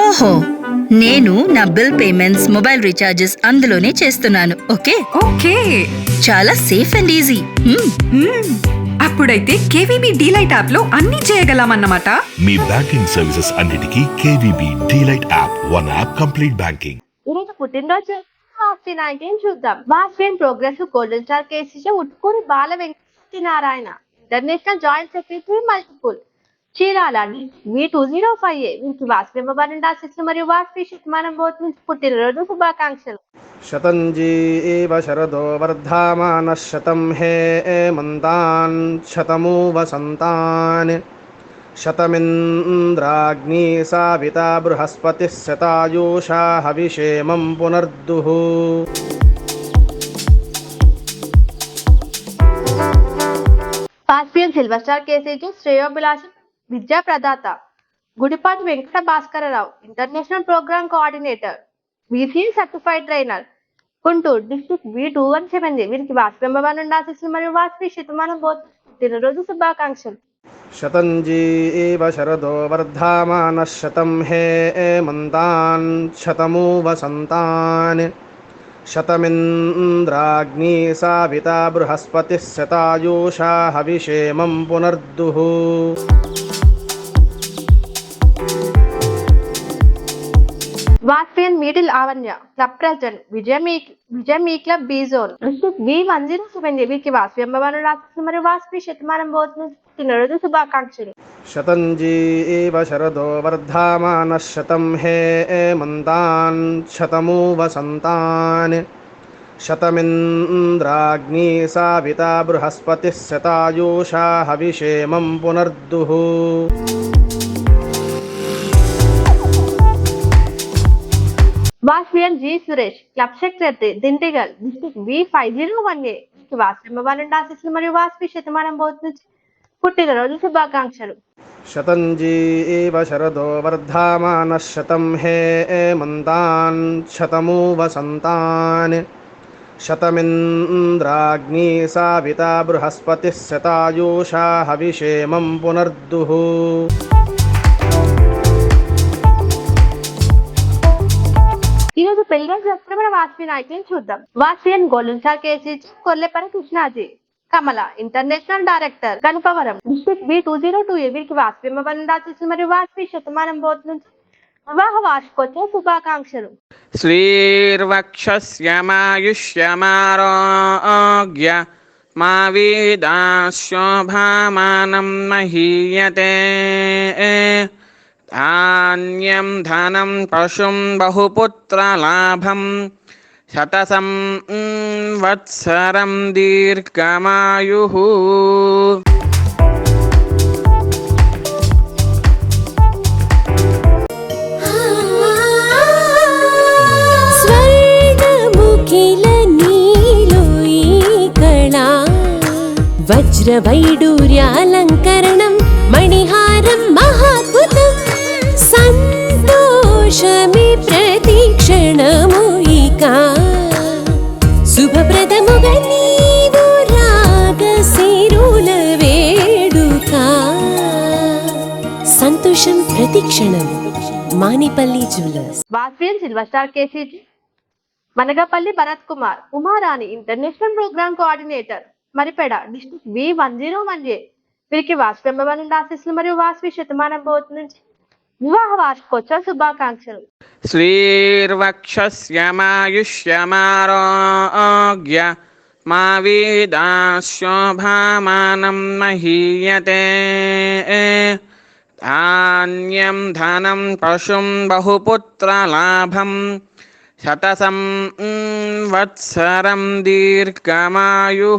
ఓహో నేను నా బిల్ పేమెంట్స్ మొబైల్ రీఛార్జెస్ అందులోనే చేస్తున్నాను ఓకే? ఓకే. చాలా సేఫ్ అండ్ ఈజీ. అప్పుడైతే కేవీబీ డీలైట్ యాప్లో అన్ని చేయగలమన్నమాట. మీ బ్యాంకింగ్ సర్వీసెస్ అన్నిటికీ KVB DLite app one app complete banking. ఈరోజు పుట్టినరోజు. వాస్వి నాయకులను చూద్దాం. Vasavi progress golden star K C Utkuri Bala Venkata Narayana. International joint secretary multiple. చీరాలని V two zero five A. వీరికి వాసుదేవ బారిన ఆశీస్సులు మరియు వాసుకి శతమానం బోధి పుట్టినరోజు శుభాకాంక్షలు. శతం జీవ శరదో వర్ధమాన శతం హే మంతాన్ శతమూ వసంతాన్ శతమింద్రాగ్ని సావిత బృహస్పతి శతాయూషా హవిషేమం పునర్దుః. పార్పిఎం సిల్వర్ స్టార్ కేసేజు శ్రేయోభిలాషం विद्या प्रदाता Gudapa Venkata Bhaskar Rao international programme coordinator B C certified trainer Guntur district B two one C वीर की वास्तव भवन आशीस शतंजी शरदो वर्धमान शतम हे ए मंदान शतमो वसंतान शतमिन्द्राग्नी साविता बृहस्पतिः शतायुषा हविषेमं पुनर्दुः वाटन मीडिल आवर्य प्रेजेंट विजय मीक विजय मीक बी जोन वी वंजी सुबंजी वी शुभाकांक्षी शतंजीव शरदो वर्धमान शतम हे मंदान शतमो वसंतान शतमिंद्राग्नी साविता बृहस्पति शतायुषा हविषेम पुनर्दुहू వాస్పిఎల్ G. Suresh club secretary Dindigul district B. Five zero one A వాస్పిమ్మ ఆశీస్సులు మరియు వాస్పి శతమానం బోత్ నుంచి పుట్టినరోజు శుభాకాంక్షలు. శతం జీవ శరదో వర్ధమాన శతం హే మంతాన్ శతమూ వసంతాన్ శతమింద్రాగ్ని సావిత బృహస్పతి శతాయూషా హవిషేమం పునర్దుః. ఇప్పుడు పెళ్ళిగా జరుపుకున్న మన వాస్వి నాయకుని చూద్దాం. Vasavi and గోలుంచా K C G Kollepara Krishnaji. Kamala international director. Kanupavaram. District B two zero two A వీరికి వాస్వి దాచేసి మరియు వాస్పి శతమానం బోధ నుంచి వివాహ వార్షికోత్సవ శుభాకాంక్షలు. శ్రీర్వక్షమాయుష్యమారోగ్య మా వీదాశోభామానం మహీయతే. ధాన్యం ధనం పశుం బహుపుత్రలాభం శతసం వత్సరం దీర్ఘమాయు వజ్రవైడూర్యాలంకరణం సంతోషమి ప్రతిక్షణము ఇక. శుభప్రదముగా నీవు వేడుక. సంతోషం ప్రతిక్షణం Manipalli jewellers. Vasavian silver star K C G. Managapalli Bharat Kumar Umarani international programme coordinator. Maripeda district V one zero one A. వీరికి వాస్పి అమ్మవారి ఆశిస్సులు మరియు వాస్వి శతమానం బోధ నుంచి వివాహ వార్షికోత్సవ శుభాకాంక్షలు. శ్రీర్వక్షమాయుష్యమారోగ్య మా వీదాశోభామానం మహీయతే. ధాన్యం ధనం పశుం బహుపుత్రలాభం శతసం వత్సరం దీర్ఘమాయు.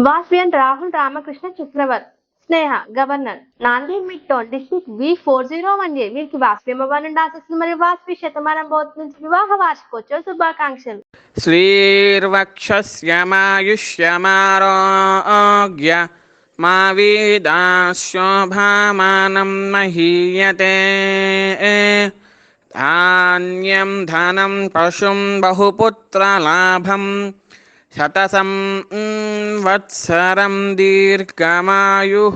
వాస్పియన్ రాహుల్ రామకృష్ణ చక్రవర్త్. స్నేహ గవర్నర్. నాంది మిట్టోన్ district V four zero one A. మీరు వాస్పి అమ్మవారిని ఆశిస్తుంది. మరియు వాస్పి శతమానం బోధ నుంచి వివాహ వార్షికోత్సవ శుభాకాంక్షలు. శ్రీర్వక్షమాయుష్యమారోగ్య మా వీదాశోభామానం మహీయతే. ధాన్యం ధనం పశుం బహుపుత్ర లాభం శతసం వత్సరం దీర్ఘమాయు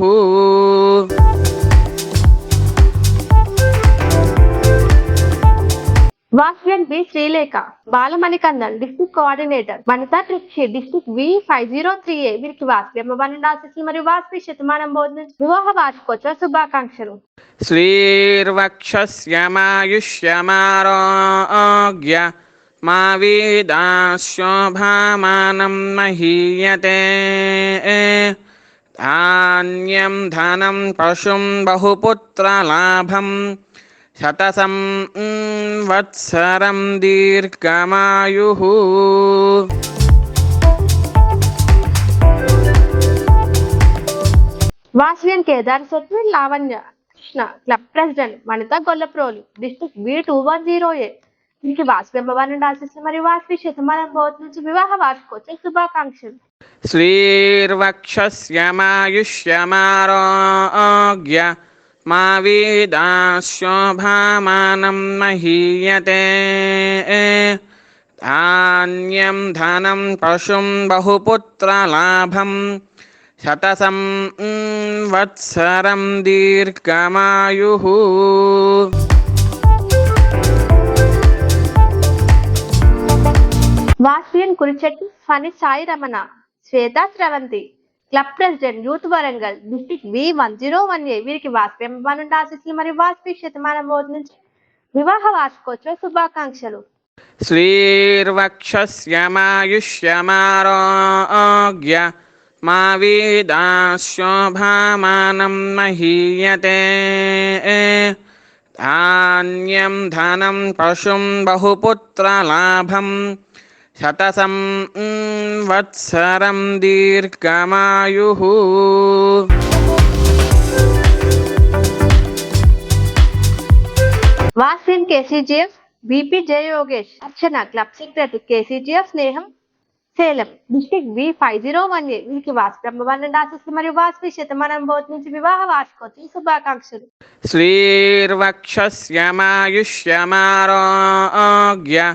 Vasavian B Srilekha Balamanikandan district coordinator. Vanitha ట్రిప్షి district V five zero three A. వీరికి వాస్పి అమ్మవారి ఆశీస్సులు మరియు వాస్పి శతమానం బోధించి వివాహ వార్షికోత్సవ శుభాకాంక్షలు. శ్రీర్వక్షమాయుష్యమారోగ్య మా వీదాశోభామానం మహీయతే ధాన్యం ధనం పశుం బహుపుత్రలాభం శతసం వత్సరం దీర్ఘమాయు Vasavian Kedar సొత్విన్ Lavanya club president Vanitha Gollaprolu district B two one zero A. దీనికి వాసుదేవ భవాన్ ఆశీస్సులు మరియు వాసవి శతమానం భవత్ నుంచి వివాహ వార్షికోత్సవ శుభాకాంక్షలు. శ్రీర్వక్షమాయుష్యమారోగ్య మా వీదాశోభామానం మహీయతే. ధాన్యం ధనం పశుం బహుపుత్రలాభం శతసం వత్సరం దీర్ఘమాయు. Vasavian Kurichetti Phani Sai Ramana Swetha Sravanthi club president youth Warangal district V one zero one A వీరికి వాస్పేమ మరియు వాస్పి శతమానం బోధ నుంచి. వివాహ వార్షికోత్సవ శుభాకాంక్షలు. శ్రీర్వక్షమాయుష్యమారోగ్య మా వీదాశోభామానం మహీయతే. ధాన్యం ధనం పశుం బహుపుత్రలాభం శతసం వత్సరం దీర్ఘమాయు వాసిన్ K C G F B P జయయోగేష్ Archana club secretary K C G F Sneham Salem district V five zero one A వీరికి వాసు బ్రహ్మవారిని ఆశిస్తూ మరియు వాసు శతమానం నుంచి వివాహ వార్షికోత్సవ శుభాకాంక్షలు. శ్రీర్వక్షమాయుష్యమారోగ్య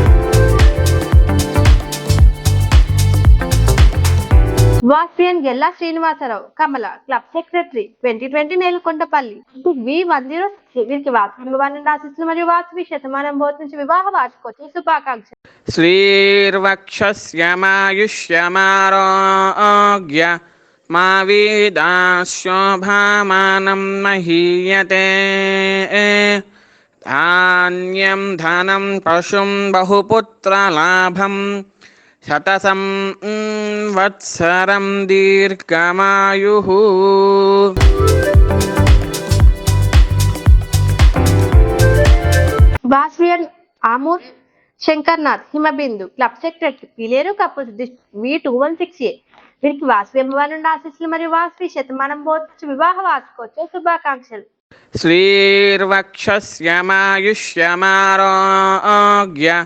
Vasavian Gella Srinivasarao Kamala club secretary twenty twenty Nelakondapalli. V one zero వీరికి వాసుభగవాన్ని రాశిస్తున్న మరియు వాసువి శతమానం భోత్ వివాహ వార్షికోత్సవ శుభాకాంక్ష శ్రీర్వక్షమాయుష్యమారోగ్య మా వీదాశోభామానం మహీయతే. ధాన్యం ధనం పశుం బహుపుత్రలాభం శతసం వత్సరం దీర్ఘమాయు Vasavian Amur Shankarnath Himabindu club secretary couple couples me two one six A వీరికి వాసవి అమ్మవారి నుండి ఆశీస్సులు మరియు వాసు శతమానం బోధించి వివాహ వాసుకోవచ్చు శుభాకాంక్షలు। శ్రీర్వక్షమాయుష్యమారోగ్య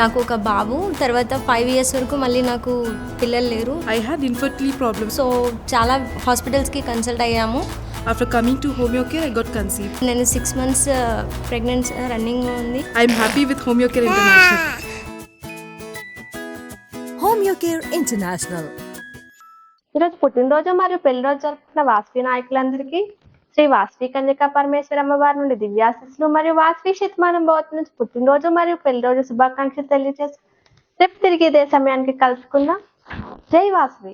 నాకు ఒక బాబు తర్వాత ఫైవ్ ఇయర్స్ వరకు మళ్ళీ నాకు పిల్లలు లేరు. I had infertility problem so చాలా హాస్పిటల్స్కి కన్సల్ట్ అయ్యాము. After coming to Homeocare I got conceive నేను సిక్స్ మంత్స్ ప్రెగ్నెంట్ రన్నింగ్ ఉంది. I'm happy with Homeocare Homeocare international ఈరోజు పుట్టినరోజు మరియు పెళ్ళి రోజు జరుపుకున్న వాస్వి నాయకులందరికీ శ్రీ వాసవి కన్యకా పరమేశ్వర అమ్మవారి నుండి దివ్యాశిస్సులు మరియు వాసవి శతమానం భవతి నుంచి పుట్టినరోజు మరియు పెళ్ళి రోజు శుభాకాంక్షలు తెలియజేసి రేపు తిరిగి ఇదే సమయానికి కలుసుకుందాం. జై వాసవి